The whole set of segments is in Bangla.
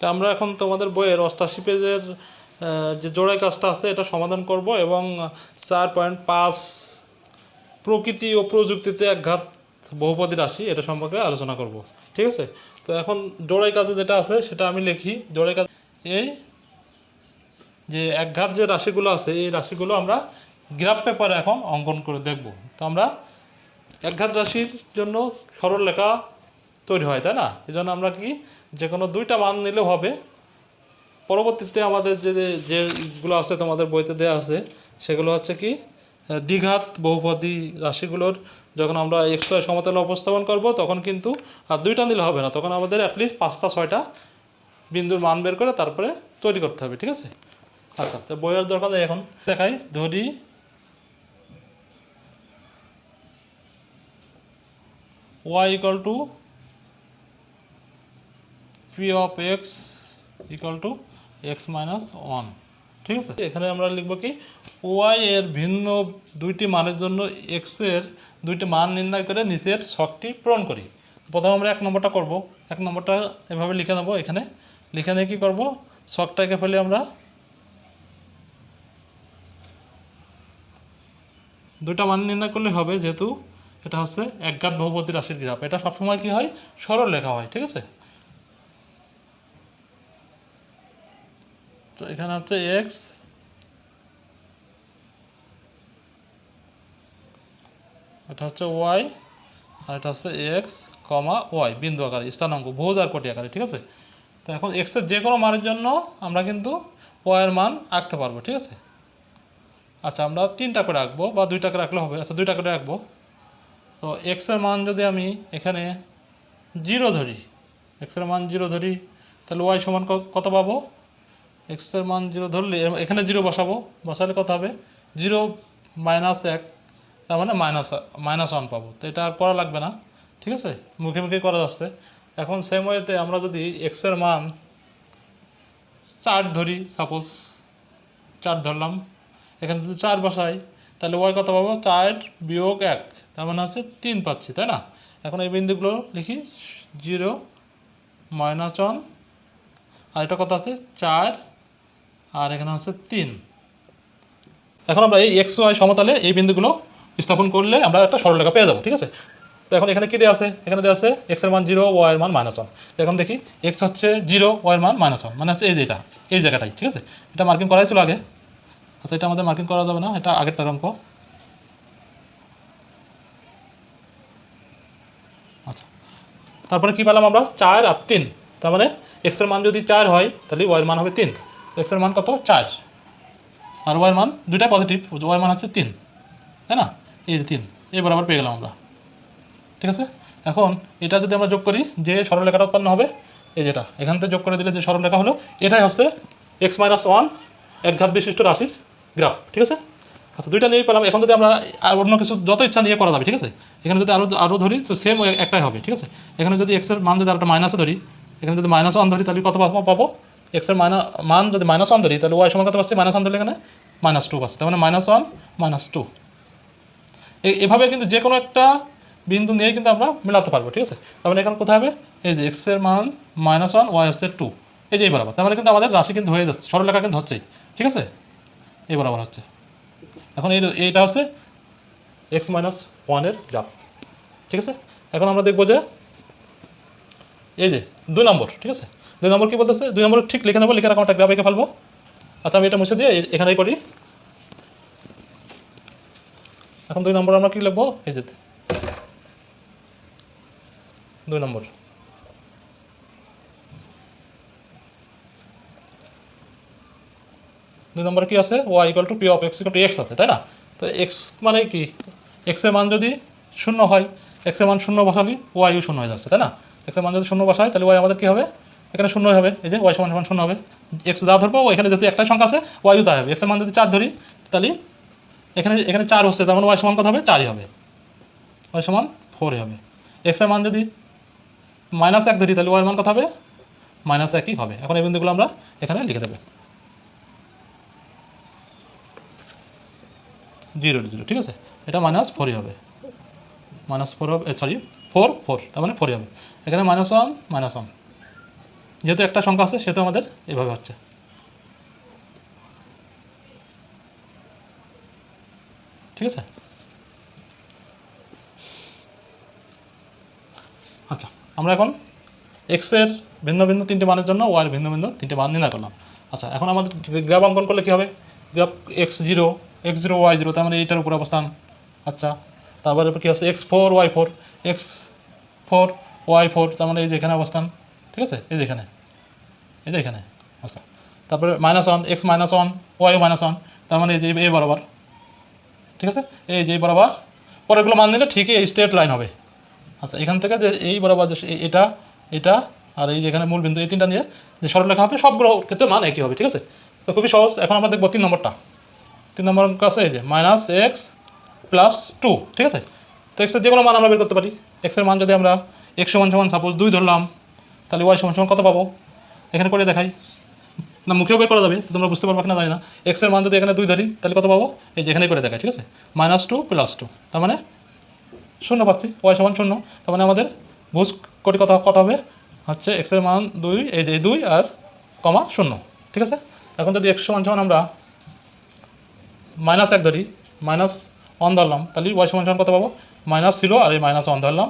তো আমরা এখন তোমাদের বইয়ের অষ্টাশি পেজের যে জোড়াই কাজটা আছে এটা সমাধান করব এবং চার পয়েন্ট পাঁচ প্রকৃতি ও প্রযুক্তিতে একঘাত বহুপদী রাশি এটা সম্পর্কে আলোচনা করব, ঠিক আছে? তো এখন জোড়াই কাজে যেটা আছে সেটা আমি লিখি জোড়াই কাজ এই যে একঘাত যে রাশিগুলো আছে, এই রাশিগুলো আমরা গ্রাফ পেপারে এখন অঙ্কন করে দেখব। তো আমরা একঘাত রাশির জন্য সরল লেখা তৈরি হয়, তাই না? এই জন্য আমরা কি যে কোনো দুইটা মান নিলেও হবে। পরবর্তীতে আমাদের যে যেগুলো আছে তোমাদের বইতে দেওয়া আছে, সেগুলো হচ্ছে কি দ্বিঘাত বহুপদী রাশিগুলোর যখন আমরা এক্স ওয়াই সমতলে উপস্থাপন করব, তখন কিন্তু আর দুইটা নিলে হবে না। তখন আমাদের অ্যাটলিস্ট পাঁচটা, ছয়টা বিন্দুর মান বের করে তারপরে তৈরি করতে হবে, ঠিক আছে? আচ্ছা তো বইয়ের দরকার এখন। দেখাই, ধরি। Y equal to p of x equal to x minus 1 ঠিক আছে? এখানে আমরা লিখব কি? Y এর ভিন্ন দুইটি মানের জন্য এর দুইটি মান নির্ণয় করে নিচের ছকটি পূরণ করি। প্রথমে আমরা এক নম্বরটা করব। এক নম্বরটা এভাবে লিখে নেব। এখানে লিখে নিয়ে কী করব? ছকটাকে ফেলে আমরা দুইটা মান নির্ণয় করলে হবে যেহেতু এটা হচ্ছে একঘাত বহুপদী রাশির গ্রাফ। এটা সবসময় কি হয়? সরল লেখা হয়। ঠিক আছে? তো এখানে হচ্ছে এক্স এটা হচ্ছে ওয়াই আর এটা হচ্ছে এক্স কমা ওয়াই বিন্দু আকারে, স্থানাঙ্ক বহুজ আর কোটি আকারে, ঠিক আছে? তো এখন এক্সের যে কোনো মানের জন্য আমরা কিন্তু ওয়াইয়ের মান আঁকতে পারব, ঠিক আছে? আচ্ছা আমরা তিনটা করে রাখব বা দুইটা করে রাখলে হবে। আচ্ছা দুইটা করে রাখব তো এক্সের মান যদি আমি এখানে জিরো ধরি এক্সের মান জিরো ধরি, তাহলে ওয়াই সমান কত পাবো? এক্সের মান জিরো ধরলে এখানে জিরো বসাবো। বসালে কত হবে? জিরো মাইনাস এক, তার মানে মাইনাস মাইনাস ওয়ান পাবো। তো এটা আর করা লাগবে না, ঠিক আছে? মুখে মুখে করা যাচ্ছে। এখন সেম ওয়েতে আমরা যদি এক্সের মান চার ধরি সাপোজ চার ধরলাম, এখানে যদি চার বসাই, তাহলে ওয়াই কত পাবো? চার বিয়োগ এক, তার মানে হচ্ছে তিন পাচ্ছি, তাই না? এখন এই বিন্দুগুলো লিখি জিরো মাইনাস ওয়ান আর এটা কত আছে? চার আর এখানে হচ্ছে তিন। এখন আমরা এই এক্স ওয়াই সমতলে এই বিন্দুগুলো স্থাপন করলে আমরা একটা সরলরেখা পেয়ে যাব, ঠিক আছে? তো এখন এখানে কী দেওয়া আছে? এখানে দেওয়া আছে এক্সের মান জিরো ওয়াইয়ের মান মাইনাস ওয়ান এখন দেখি এক্স হচ্ছে জিরো ওয়াইয়ের মান মাইনাস ওয়ান মানে হচ্ছে এই যেটা, এই জায়গাটাই, ঠিক আছে? এটা মার্কিং করাই ছিল আগে। আচ্ছা এটা আমাদের মার্কিং করা যাবে না, এটা আগেরটার অঙ্ক। আচ্ছা তারপরে কি পেলাম আমরা? চার আর তিন। তার মানে এক্সের মান যদি চার হয়, তাহলে ওয়াইয়ের মান হবে তিন। এক্সের মান কত? চার। আর ওয়াইয়ের মান দুইটাই পজিটিভ ওয়াইয়ের মান হচ্ছে তিন। তাই না? এই যে তিন। এই বরাবর পেয়ে গেলাম আমরা। ঠিক আছে? এখন এটা যদি আমরা যোগ করি, যে সরলরেখাটা উৎপন্ন হবে, এই যেটা, এখান থেকে যোগ করে দিলে যে সরলরেখা হলো, এটাই হচ্ছে এক্স মাইনাস ওয়ান একঘাত বিশিষ্ট রাশির গ্রাফ। ঠিক আছে? আচ্ছা দুইটা নিয়েই পেলাম। এখন যদি আমরা আর অন্য কিছু যত ইচ্ছা নিয়ে করা যাবে, ঠিক আছে? এখানে যদি আরও আরও ধরি, তো সেম একটাই হবে, ঠিক আছে? এখানে যদি এক্সের মান যদি আরেকটা মাইনাসে ধরি, এখানে যদি মাইনাস ওয়ান ধরি, তাহলে কত পাবো? এক্সের মাইনাস মান যদি মাইনাস ওয়ান ধরি, তাহলে ওয়াই সমান কত পাচ্ছি? মাইনাস ওয়ান ধরলে এখানে মাইনাস টু পাচ্ছি। তার মানে মাইনাস ওয়ান মাইনাস টু এভাবে কিন্তু যে কোনো একটা বিন্দু নিয়ে কিন্তু আমরা মেলাতে পারব, ঠিক আছে? তার মানে এখানে কোথায় হবে? এই যে এক্সের মান মাইনাস ওয়ান ওয়াই হচ্ছে টু এই যে এই বরাবর। তার মানে কিন্তু আমাদের রাশি কিন্তু হয়ে যাচ্ছে সরলরেখা কিন্তু হচ্ছেই, ঠিক আছে? এই বরাবর হচ্ছে। এখন এই এইটা হচ্ছে এক্স মাইনাস ওয়ানের গ্রাফ ঠিক আছে? এখন আমরা দেখব যে এই যে দুই নম্বর, ঠিক আছে? দুই নম্বর কী বলতেছে? দুই নম্বর ঠিক লিখে নেব, লিখে রাখা একটা গ্রাফ এঁকে ফেলব। আচ্ছা আমি এটা মুছে দিয়ে এখানেই করি। এখন দুই নম্বর আমরা কী লিখব? এই যে দুই নম্বর। দুই নম্বরে কি আছে? Y equal to P of X equal to X আছে, তাই না? তো এক্স মানে কি? এক্সের মান যদি শূন্য হয় এক্সের মান শূন্য বসালে ওয়াইও শূন্য হয়ে যাচ্ছে, তাই না? এক্সের মান যদি শূন্য বসায় তাহলে ওয়াই আমাদের কী হবে? এখানে শূন্য হবে, এই যে ওয়াই সমান সমান শূন্য হবে। এক্স যা ধরবো এখানে যদি একটাই সংখ্যা আছে ওয়াইও তাই হবে। এক্সের মান যদি চার ধরি, তাহলে এখানে এখানে চার হচ্ছে, তার মানে ওয়াই সমান কত হবে? চারই হবে। ওয়াই সমান ফোরই হবে। এক্সের মান যদি মাইনাস এক ধরি, তাহলে ওয়াই মান কত হবে? মাইনাস একই হবে। এখন এই বিন্দুগুলো আমরা এখানে লিখে দেবো। জিরো জিরো ঠিক আছে? এটা মাইনাস ফোরই হবে। মাইনাস ফোর হবে সরি ফোর ফোর তার মানে ফোরই হবে। এখানে মাইনাস ওয়ান মাইনাস ওয়ান যেহেতু একটা সংখ্যা আছে, সেহেতু আমাদের এভাবে হচ্ছে। ঠিক আছে? আচ্ছা আমরা এখন এক্সের ভিন্ন ভিন্ন তিনটে মানের জন্য ওয়ার ভিন্ন ভিন্ন তিনটে মান নির্ণয় করলাম। আচ্ছা এখন আমাদের গ্রাফ অঙ্কন করলে কী হবে? Graph X zero X zero Y zero তার মানে এইটার উপর অবস্থান। আচ্ছা তারপরে কী আছে? X four Y four X four Y four তার মানে এই যে এখানে অবস্থান। ঠিক আছে? এই যে এখানে। এই যে এখানে। আচ্ছা। তারপরে minus one X minus one Y minus one তার মানে এই যে এই বরাবর। ঠিক আছে? এই যে বরাবর। পরেগুলো মান নিলে ঠিকই এই স্ট্রেট লাইন হবে। আচ্ছা এখান থেকে যে এই বরাবর যে এটা এটা, আর এই যেখানে মূল বিন্দু, এই তিনটা নিয়ে যে সরলরেখা হবে সবগুলো ক্ষেত্রে মান একই হবে, ঠিক আছে? তো খুবই সহজ। এখন আমরা দেখব তিন নম্বরটা। তিন নম্বর অঙ্ক আছে এই যে মাইনাস এক্স প্লাস টু ঠিক আছে? তো এক্সের যে কোনো মান আমরা বের করতে পারি। এক্সের মান যদি আমরা এক্স সমান সমান সাপোজ দুই ধরলাম তাহলে ওয়াই সমান সমান কত পাবো? এখানে করে দেখাই। না, মুখেও বের করা যাবে তোমরা বুঝতে পারব কিনা জানি না। এক্সের মান যদি এখানে দুই ধরি, তাহলে কত পাবো? এই যে এখানে করে দেখাই, ঠিক আছে? মাইনাস টু প্লাস টু তার মানে শূন্য পাচ্ছি ওয়াই সমান শূন্য। তার মানে আমাদের বুঝ কোটি কথা কত হবে? হচ্ছে এক্সের মান দুই, এই যে দুই আর কমা শূন্য, ঠিক আছে? এখন যদি এক্স সমান সমান আমরা মাইনাস এক ধরি মাইনাস ওয়ান ধরলাম, তাহলে ওয়াই সমান সমান কত পাবো? মাইনাস ছিল আর এই মাইনাস ওয়ান ধরলাম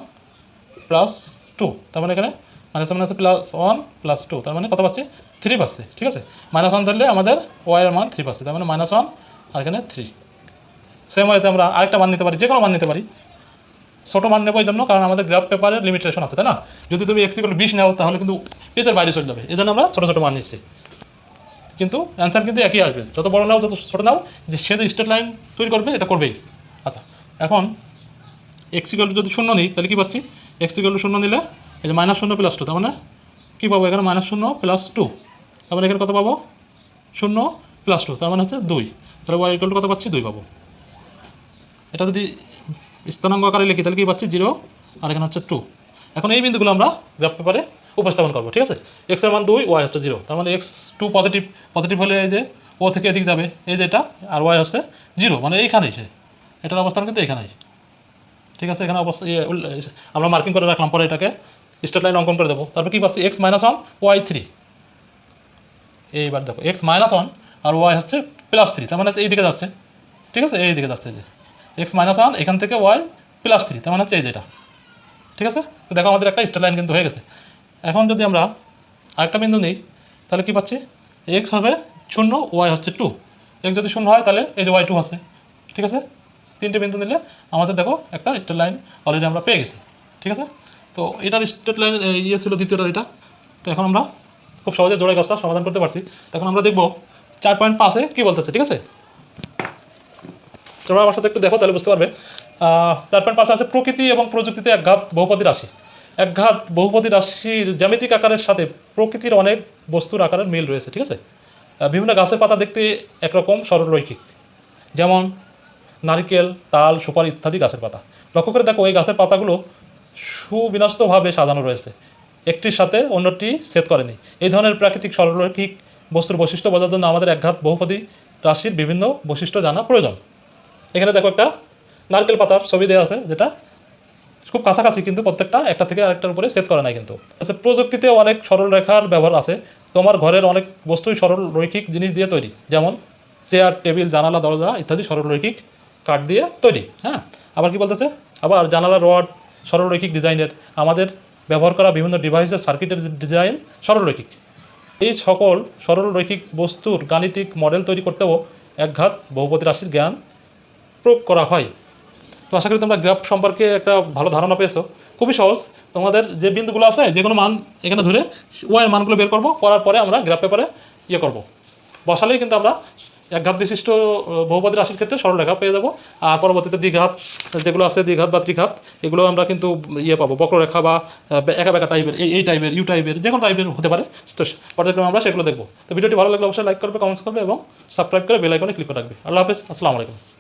প্লাস টু তার মানে এখানে minus minus plus one plus two তার মানে কত পাচ্ছি? থ্রি পাচ্ছি, ঠিক আছে? মাইনাস ওয়ান ধরলে আমাদের ওয়াইয়ের মান থ্রি পাচ্ছি, তার মানে মাইনাস ওয়ান আর এখানে থ্রি সেম ওয়েতে আমরা আরেকটা মান নিতে পারি যে কোনো মান নিতে পারি। ছোটো মান নেব এই জন্য, কারণ আমাদের গ্রাফ পেপারের লিমিটেশন আছে, তাই না? যদি তুমি এক্স ইকুয়াল বিশ নাও, তাহলে কিন্তু পেজের বাইরে চলে যাবে এই জন্য আমরা ছোটো ছোটো মান নিচ্ছি। কিন্তু অ্যান্সার কিন্তু একই আসবে, যত বড় নাও, যত ছোটো নাও, যে সে যে স্টেট লাইন তৈরি করবে, এটা করবেই। আচ্ছা এখন এক্স ইকুয়াল যদি শূন্য নিই, তাহলে কী পাচ্ছি? এক্স ইকুয়াল শূন্য নিলে এই যে মাইনাস শূন্য প্লাস টু তার মানে কী পাবো? এখানে মাইনাস শূন্য প্লাস টু তার মানে এখানে কত পাবো? শূন্য প্লাস টু তার মানে হচ্ছে দুই। তাহলে ওয়াই ইকুয়াল কত পাচ্ছি? দুই পাবো। এটা যদি স্থানাঙ্ক আকারে লিখি তাহলে কী পাচ্ছি? জিরো আর এখানে হচ্ছে টু এখন এই বিন্দুগুলো আমরা গ্রাফ পেপারে উপস্থাপন করব ঠিক আছে? এক্সের মান দুই ওয়াই হচ্ছে জিরো তার মানে এক্স টু পজিটিভ পজিটিভ হলে এই যে ও থেকে এদিক যাবে এই যে এটা আর ওয়াই হচ্ছে জিরো মানে এইখানেই সে। এটার অবস্থান কিন্তু এইখানেই। ঠিক আছে? এখানে অবস্থা ইয়ে, আমরা মার্কিং করে রাখলাম পরে এটাকে। স্টেট লাইন অঙ্কন করে দেবো। তারপর কী পাচ্ছি? X minus one Y three এইবার দেখো এক্স মাইনাস ওয়ান আর ওয়াই হচ্ছে প্লাস থ্রি তার মানে এই দিকে যাচ্ছে। ঠিক আছে? এই দিকে যাচ্ছে যে। এক্স মাইনাস ওয়ান এখান থেকে ওয়াই প্লাস থ্রি তার মানে হচ্ছে এই যেটা ঠিক আছে? দেখো আমাদের একটা স্টেট লাইন কিন্তু হয়ে গেছে। এখন যদি আমরা আরেকটা বিন্দু নিই, তাহলে কী পাচ্ছি? এক্স হবে শূন্য ওয়াই হচ্ছে টু এক্স যদি শূন্য হয়, তাহলে এই যে ওয়াই টু আছে। ঠিক আছে? তিনটে বিন্দু নিলে আমাদের দেখো একটা স্টেট লাইন অলরেডি আমরা পেয়ে গেছি। ঠিক আছে? তো এটার স্টেট লাইন ইয়ে ছিল দ্বিতীয়টা এটা। তো এখন আমরা খুব সহজে জোড়াই কাজটা সমাধান করতে পারছি। তখন আমরা দেখব চার পয়েন্ট পাঁচে কী বলতেছে, ঠিক আছে? তোমরা আমার সাথে একটু দেখো, তাহলে বুঝতে পারবে। চার পয়েন্ট পাঁচে আছে প্রকৃতি এবং প্রযুক্তিতে একঘাত বহুপতি রাশি। একঘাত বহুপদী রাশির জ্যামিতিক আকারের সাথে প্রকৃতির অনেক বস্তুর আকারের মিল রয়েছে, ঠিক আছে? বিভিন্ন গাছের পাতা দেখতে একরকম সরলরৈখিক। যেমন নারকেল, তাল, সুপারি ইত্যাদি গাছের পাতা। লক্ষ্য করে দেখো, এই গাছের পাতাগুলো সুবিন্যস্তভাবে সাজানো রয়েছে। একটির সাথে অন্যটি ছেদ করেনি। এই ধরনের প্রাকৃতিক সরলরৈখিক বস্তুর বৈশিষ্ট্য বোঝার জন্য আমাদের একঘাত বহুপদী রাশির বিভিন্ন বৈশিষ্ট্য জানা প্রয়োজন। এখানে দেখো একটা নারকেল পাতার ছবি দেওয়া আছে, যেটা খুব কাছাকাছি কিন্তু প্রত্যেকটা একটা থেকে আরেকটার উপরে সেট করে নাই কিন্তু। আচ্ছা প্রযুক্তিতে অনেক সরল রেখার ব্যবহার আছে। তোমার ঘরের অনেক বস্তুই সরল রৈখিক জিনিস দিয়ে তৈরি। যেমন চেয়ার, টেবিল, জানালা, দরজা ইত্যাদি সরল রৈখিক কাঠ দিয়ে তৈরি। হ্যাঁ আবার কি বলতেছে? আবার জানালা, রড সরল রৈখিক ডিজাইনের, আমাদের ব্যবহার করা বিভিন্ন ডিভাইসের সার্কিটের ডিজাইন সরলরৈখিক। এই সকল সরল রৈখিক বস্তুর গাণিতিক মডেল তৈরি করতেও একঘাত বহুপতি রাশির জ্ঞান প্রয়োগ করা হয়। তো আশা করি তোমরা গ্রাফ সম্পর্কে একটা ভালো ধারণা পেয়েছ। খুবই সহজ। তোমাদের যে বিন্দুগুলো আছে যে কোনো মান এখানে ধরে ওয়াইয়ের মানগুলো বের করব। করার পরে আমরা গ্রাফ পেপারে ইয়ে করব। বসালেই কিন্তু আমরা এক ঘাত বিশিষ্ট বহুপদী রাশির ক্ষেত্রে সরলরেখা পেয়ে যাব। আর পরবর্তীতে দ্বিঘাত, যেগুলো আছে দ্বিঘাত বা ত্রিঘাত, এগুলো আমরা কিন্তু ইয়ে পাবো, বক্ররেখা বা একা বেকা টাইপের, এই এই টাইপের, ইউ টাইপের, যে কোনো টাইপের হতে পারে। তো পর্যায়ক্রমে আমরা সেগুলো দেখব। তো ভিডিওটি ভালো লাগলে অবশ্যই লাইক করবে, কমেন্টস করবে এবং সাবস্ক্রাইব করে বেল আইকনে ক্লিক করে রাখবে। আল্লাহ হাফেজ, আসসালামু আলাইকুম।